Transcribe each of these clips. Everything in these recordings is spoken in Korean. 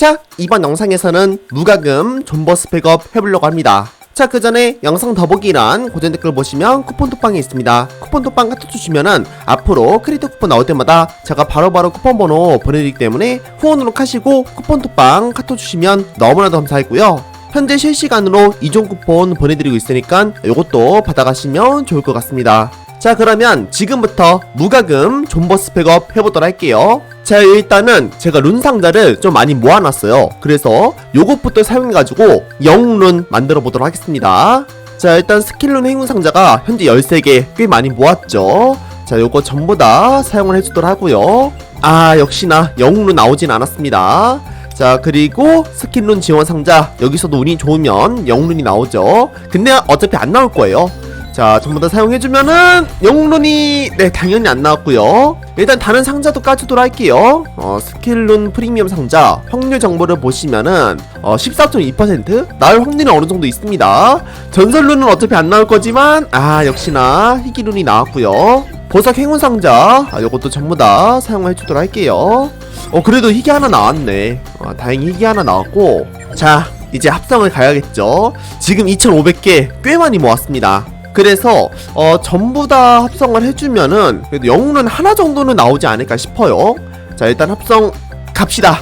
자, 이번 영상에서는 무과금 존버 스펙업 해보려고 합니다. 자, 그 전에 영상 더보기란 고전 댓글 보시면 쿠폰 톡방이 있습니다. 쿠폰 톡방 카톡 주시면은 앞으로 크리터 쿠폰 나올 때마다 제가 바로바로 쿠폰 번호 보내드리기 때문에 후원으로 하시고 쿠폰 톡방 카톡 주시면 너무나도 감사하고요. 현재 실시간으로 이종 쿠폰 보내드리고 있으니까 이것도 받아가시면 좋을 것 같습니다. 자 그러면 지금부터 무과금 존버 스펙업 해보도록 할게요 자 일단은 제가 룬 상자를 좀 많이 모아놨어요. 그래서 요것부터 사용해가지고 영웅룬 만들어 보도록 하겠습니다. 자 일단 스킬룬 행운 상자가 현재 13개 꽤 많이 모았죠. 자 요거 전부 다 사용을 해주도록 하고요. 아 역시나 영웅룬 나오진 않았습니다. 자 그리고 스킬룬 지원 상자 여기서도 운이 좋으면 영웅룬이 나오죠. 근데 어차피 안 나올 거예요 자 전부 다 사용해주면은 영웅룬이 네 당연히 안 나왔고요. 일단 다른 상자도 까주도록 할게요. 어 스킬룬 프리미엄 상자 확률 정보를 보시면은 어 14.2% 나올 확률이 어느 정도 있습니다. 전설룬은 어차피 안 나올 거지만 아 역시나 희귀룬이 나왔고요. 보석 행운 상자 아 요것도 전부 다 사용해 주도록 할게요. 어 그래도 희귀 하나 나왔네. 어, 다행히 희귀 하나 나왔고 자 이제 합성을 가야겠죠? 지금 2500개 꽤 많이 모았습니다 그래서 어 전부 다 합성을 해주면은 그래도 영웅은 하나 정도는 나오지 않을까 싶어요. 자 일단 합성 갑시다.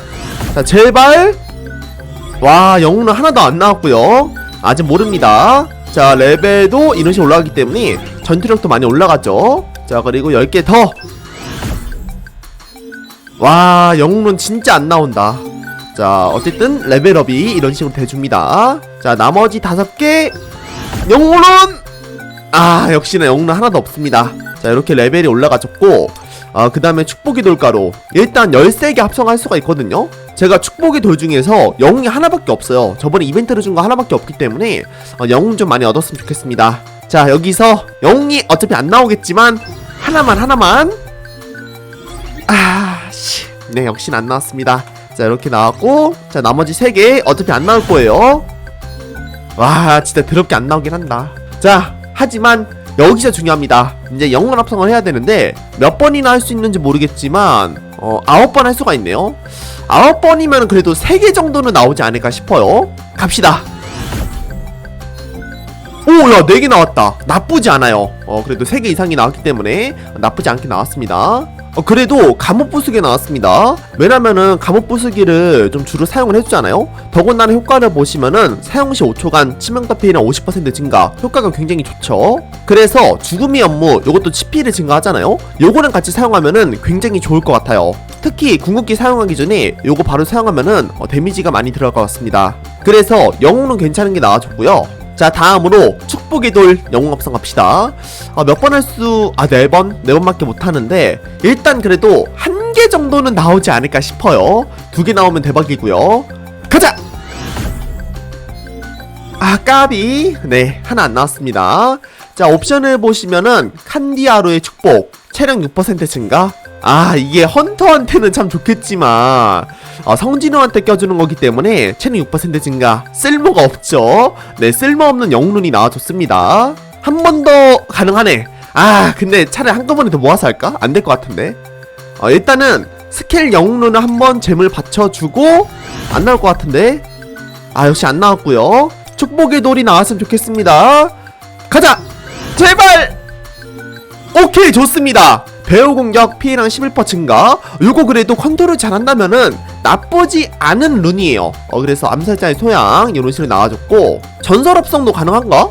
자 제발. 와 영웅은 하나도 안 나왔고요. 아직 모릅니다. 자 레벨도 이런 식으로 올라가기 때문에 전투력도 많이 올라가죠. 자 그리고 10개 더. 와 영웅은 진짜 안 나온다. 자 어쨌든 레벨업이 이런 식으로 돼줍니다. 자 나머지 다섯 개. 영웅은 아 역시나 영웅은 하나도 없습니다. 자 이렇게 레벨이 올라가졌고 아, 그 다음에 축복의 돌가루 일단 13개 합성할 수가 있거든요. 제가 축복의 돌 중에서 영웅이 하나밖에 없어요. 저번에 이벤트를 준거 하나밖에 없기 때문에 어, 영웅 좀 많이 얻었으면 좋겠습니다. 자 여기서 영웅이 어차피 안 나오겠지만 하나만 하나만. 아씨. 네 역시나 안 나왔습니다. 자 이렇게 나왔고 자 나머지 3개 어차피 안 나올 거예요. 와 진짜 더럽게 안 나오긴 한다. 자 하지만 여기서 중요합니다. 이제 영웅 합성을 해야 되는데 몇 번이나 할 수 있는지 모르겠지만 어 아홉 번할 수가 있네요. 아홉 번이면 그래도 3개 정도는 나오지 않을까 싶어요. 갑시다. 오 야 4개 나왔다. 나쁘지 않아요. 어 그래도 3개 이상이 나왔기 때문에 나쁘지 않게 나왔습니다 어, 그래도 감옥 부수기 나왔습니다. 왜냐면은 감옥 부수기를 좀 주로 사용을 해주잖아요. 더군다나 효과를 보시면은 사용 시 5초간 치명타 피해량 50% 증가, 효과가 굉장히 좋죠. 그래서 죽음의 업무, 요것도 치피를 증가하잖아요. 요거랑 같이 사용하면은 굉장히 좋을 것 같아요. 특히 궁극기 사용하기 전에 요거 바로 사용하면은 어, 데미지가 많이 들어갈 것 같습니다. 그래서 영웅은 괜찮은 게 나와줬고요. 자 다음으로 축복의 돌 영웅 합성 갑시다. 어, 몇번 할 수.. 아 4번? 4번밖에 못하는데 일단 그래도 한 개 정도는 나오지 않을까 싶어요. 두 개 나오면 대박이고요. 가자! 아 까비. 네 하나 안 나왔습니다. 자 옵션을 보시면은 칸디아루의 축복 체력 6% 증가 아 이게 헌터한테는 참 좋겠지만 어, 성진호한테 껴주는 거기 때문에 체력 6% 증가 쓸모가 없죠. 네 쓸모없는 영룬이 나와줬습니다. 한 번 더 가능하네. 아 근데 차라리 한꺼번에 더 모아서 할까? 안 될 것 같은데. 어, 일단은 스킬 영룬을 한번 잼을 받쳐주고 안 나올 것 같은데? 아 역시 안 나왔고요. 축복의 돌이 나왔으면 좋겠습니다. 가자! 제발! 오케이 좋습니다 배우 공격 피해량 11% 증가. 요거 그래도 컨트롤 잘한다면은 나쁘지 않은 룬이에요. 어 그래서 암살자의 소양 이런 식으로 나와줬고 전설 합성도 가능한가?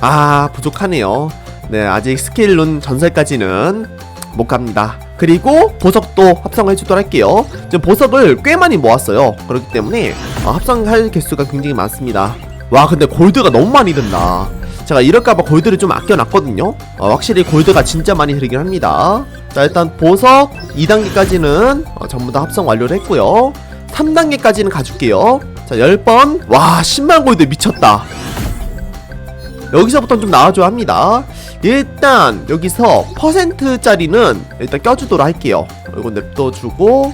아 부족하네요. 네 아직 스킬 룬 전설까지는 못 갑니다. 그리고 보석도 합성을 해주도록 할게요. 지금 보석을 꽤 많이 모았어요. 그렇기 때문에 어, 합성할 개수가 굉장히 많습니다. 와 근데 골드가 너무 많이 든다 제가 이럴까봐 골드를 좀 아껴놨거든요. 어, 확실히 골드가 진짜 많이 들긴 합니다. 자 일단 보석 2단계까지는 어, 전부 다 합성 완료를 했고요. 3단계까지는 가줄게요. 자 10번. 와 10만 골드 미쳤다. 여기서부터 좀 나와줘야 합니다. 일단 여기서 퍼센트짜리는 일단 껴주도록 할게요. 이거 냅둬주고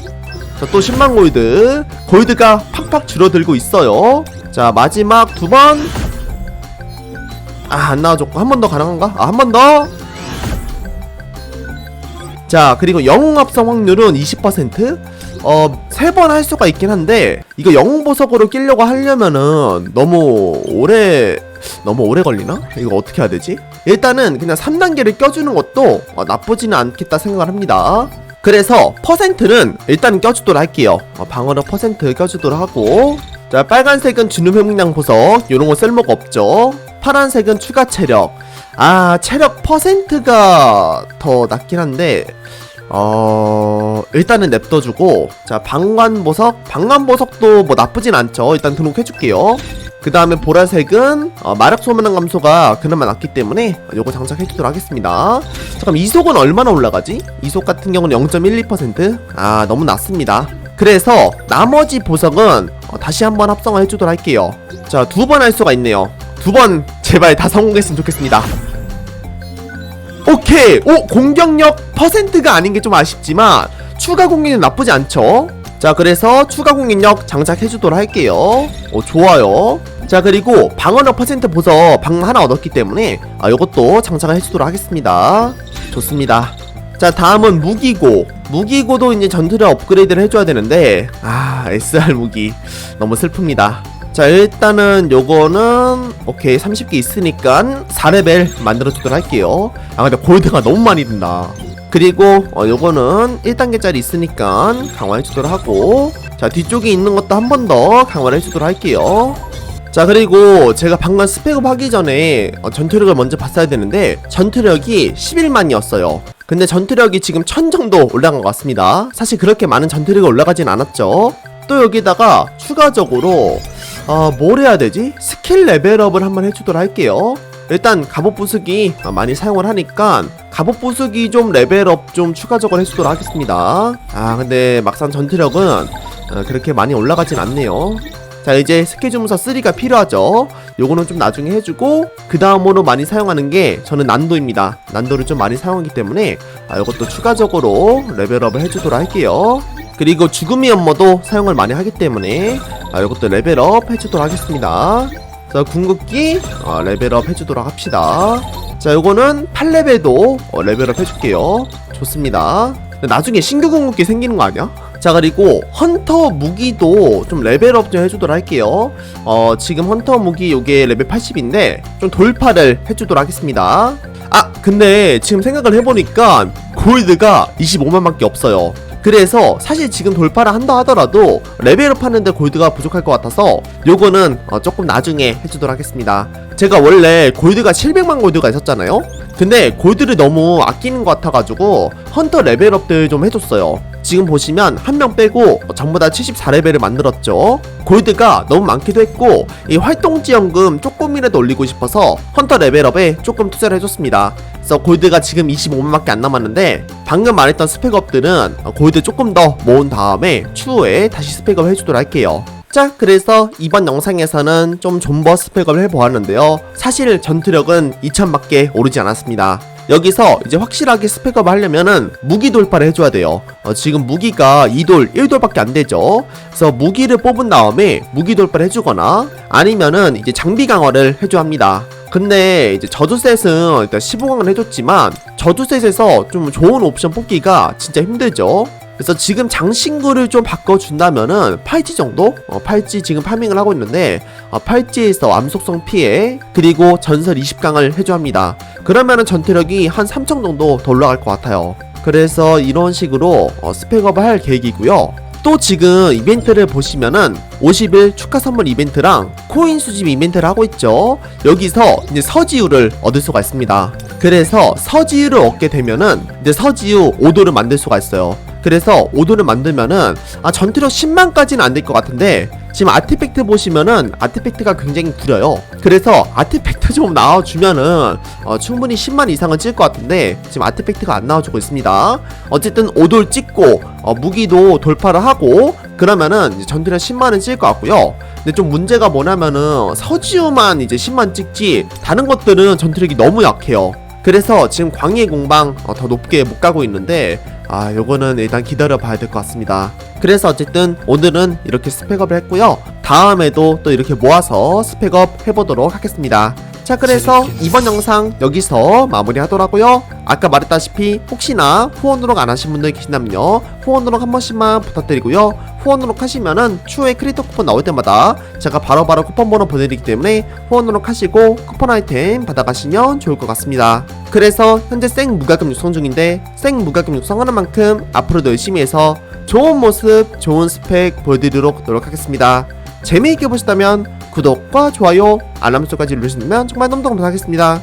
자 또 10만 골드. 골드가 팍팍 줄어들고 있어요. 자 마지막 두 번 아, 안 나와줬고 한 번 더 가능한가? 아, 한 번 더. 자, 그리고 영웅 합성 확률은 20%. 어, 세 번 할 수가 있긴 한데, 이거 영웅 보석으로 끼려고 하려면은 너무 오래, 너무 오래 걸리나? 이거 어떻게 해야 되지? 일단은 그냥 3단계를 껴주는 것도 어, 나쁘지는 않겠다 생각을 합니다. 그래서 퍼센트는 일단 껴주도록 할게요. 어, 방어력 퍼센트 껴주도록 하고, 자, 빨간색은 주는 회복량 보석, 요런 거 쓸모가 없죠. 파란색은 추가 체력. 아, 체력 퍼센트가 더 낫긴 한데, 어, 일단은 냅둬주고, 자, 방관보석, 방관보석도 뭐 나쁘진 않죠. 일단 등록해줄게요. 그 다음에 보라색은, 어, 마력 소모능 감소가 그나마 낮기 때문에, 요거 장착해주도록 하겠습니다. 잠깐, 이속은 얼마나 올라가지? 이속 같은 경우는 0.12%? 아, 너무 낮습니다. 그래서, 나머지 보석은, 어, 다시 한번 합성을 해주도록 할게요. 자, 두 번 할 수가 있네요. 두 번, 제발 다 성공했으면 좋겠습니다. 오케이 오 공격력 퍼센트가 아닌 게 좀 아쉽지만 추가 공격력 나쁘지 않죠 자 그래서 추가 공격력 장착해 주도록 할게요 오 좋아요 자 그리고 방어력 퍼센트 보석 방 하나 얻었기 때문에 아 요것도 장착을 해 주도록 하겠습니다 좋습니다 자 다음은 무기고. 무기고도 이제 전투력 업그레이드를 해줘야 되는데 아 SR 무기. 너무 슬픕니다. 자 일단은 요거는 오케이 30개 있으니까 4레벨 만들어주도록 할게요. 아 근데 골드가 너무 많이 든다. 그리고 어 요거는 1단계짜리 있으니까 강화해주도록 하고. 자 뒤쪽에 있는 것도 한 번 더 강화를 해주도록 할게요. 자 그리고 제가 방금 스펙업 하기 전에 어, 전투력을 먼저 봤어야 되는데 전투력이 11만이었어요 근데 전투력이 지금 1000 정도 올라간 것 같습니다 사실 그렇게 많은 전투력이 올라가진 않았죠 또 여기다가 추가적으로 어, 뭘 해야 되지? 스킬 레벨업을 한번 해주도록 할게요. 일단 갑옷 부수기 어, 많이 사용을 하니까 갑옷 부수기 좀 레벨업 좀 추가적으로 해주도록 하겠습니다. 아 근데 막상 전투력은 어, 그렇게 많이 올라가진 않네요. 자 이제 스킬 주문서 3가 필요하죠. 요거는 좀 나중에 해주고 그 다음으로 많이 사용하는 게 저는 난도입니다. 난도를 좀 많이 사용하기 때문에 아, 요것도 추가적으로 레벨업을 해주도록 할게요. 그리고 죽음의 연모도 사용을 많이 하기 때문에 아, 이것도 레벨업 해주도록 하겠습니다. 자, 궁극기 어, 레벨업 해주도록 합시다. 자, 요거는 8레벨도 어, 레벨업 해줄게요. 좋습니다. 나중에 신규 궁극기 생기는 거 아니야? 자 그리고 헌터 무기도 좀 레벨업 좀 해주도록 할게요. 어 지금 헌터 무기 요게 레벨 80인데 좀 돌파를 해주도록 하겠습니다. 아 근데 지금 생각을 해보니까 골드가 25만밖에 없어요. 그래서 사실 지금 돌파를 한다 하더라도 레벨업 하는데 골드가 부족할 것 같아서 요거는 어, 조금 나중에 해주도록 하겠습니다. 제가 원래 골드가 700만 골드가 있었잖아요? 근데 골드를 너무 아끼는 것 같아가지고 헌터 레벨업들 좀 해줬어요 지금 보시면 한 명 빼고 전부 다 74레벨을 만들었죠. 골드가 너무 많기도 했고 이 활동 지원금 조금이라도 올리고 싶어서 헌터 레벨업에 조금 투자를 해줬습니다. 그래서 골드가 지금 25만밖에 안 남았는데 방금 말했던 스펙업들은 골드 조금 더 모은 다음에 추후에 다시 스펙업 해주도록 할게요. 자 그래서 이번 영상에서는 좀 존버 스펙업을 해보았는데요. 사실 전투력은 2000밖에 오르지 않았습니다 여기서 이제 확실하게 스펙업 하려면은 무기 돌파를 해줘야 돼요. 어, 지금 무기가 2돌 1돌밖에 안 되죠. 그래서 무기를 뽑은 다음에 무기 돌파를 해주거나 아니면은 이제 장비 강화를 해줘야 합니다. 근데 이제 저주셋은 일단 15강을 해줬지만 저주셋에서 좀 좋은 옵션 뽑기가 진짜 힘들죠 그래서 지금 장신구를 좀 바꿔준다면은 팔찌 정도? 어, 팔찌 지금 파밍을 하고 있는데 어, 팔찌에서 암속성 피해 그리고 전설 20강을 해줘야 합니다 그러면은 전투력이 한 3천 정도 더 올라갈 것 같아요 그래서 이런 식으로 어, 스펙업을 할 계획이고요 또 지금 이벤트를 보시면은 50일 축하 선물 이벤트랑 코인 수집 이벤트를 하고 있죠. 여기서 이제 서지우를 얻을 수가 있습니다. 그래서 서지우를 얻게 되면은 이제 서지우 5도를 만들 수가 있어요. 그래서 5도를 만들면은 아 전투력 10만까지는 안 될 것 같은데 지금 아티팩트 보시면은 아티팩트가 굉장히 구려요. 그래서 아티팩트 좀 나와주면은 어, 충분히 10만 이상은 찔 것 같은데 지금 아티팩트가 안 나와주고 있습니다. 어쨌든 5돌 찍고 어, 무기도 돌파를 하고 그러면은 전투력 10만은 찔 것 같고요. 근데 좀 문제가 뭐냐면은 서지우만 이제 10만 찍지 다른 것들은 전투력이 너무 약해요. 그래서 지금 광해 공방 어, 더 높게 못 가고 있는데 아 요거는 일단 기다려 봐야 될 것 같습니다. 그래서 어쨌든 오늘은 이렇게 스펙업을 했고요. 다음에도 또 이렇게 모아서 스펙업 해보도록 하겠습니다. 자 그래서 이번 영상 여기서 마무리하도록하고요 아까 말했다시피 혹시나 후원으로 안 하신 분들 계신다면요. 후원으로 한 번씩만 부탁드리고요. 후원으로 하시면은 추후에 크리에이터 쿠폰 나올 때마다 제가 바로바로 쿠폰 번호 보내드리기 때문에 후원으로 하시고 쿠폰 아이템 받아가시면 좋을 것 같습니다. 그래서 현재 생 무과금 육성 중인데 생 무과금 육성하는 만큼 앞으로도 열심히 해서 좋은 모습 좋은 스펙 보여드리도록 노력하겠습니다. 재미있게 보셨다면 구독과 좋아요, 알람 설정까지 누르시면 정말 너무 감사하겠습니다.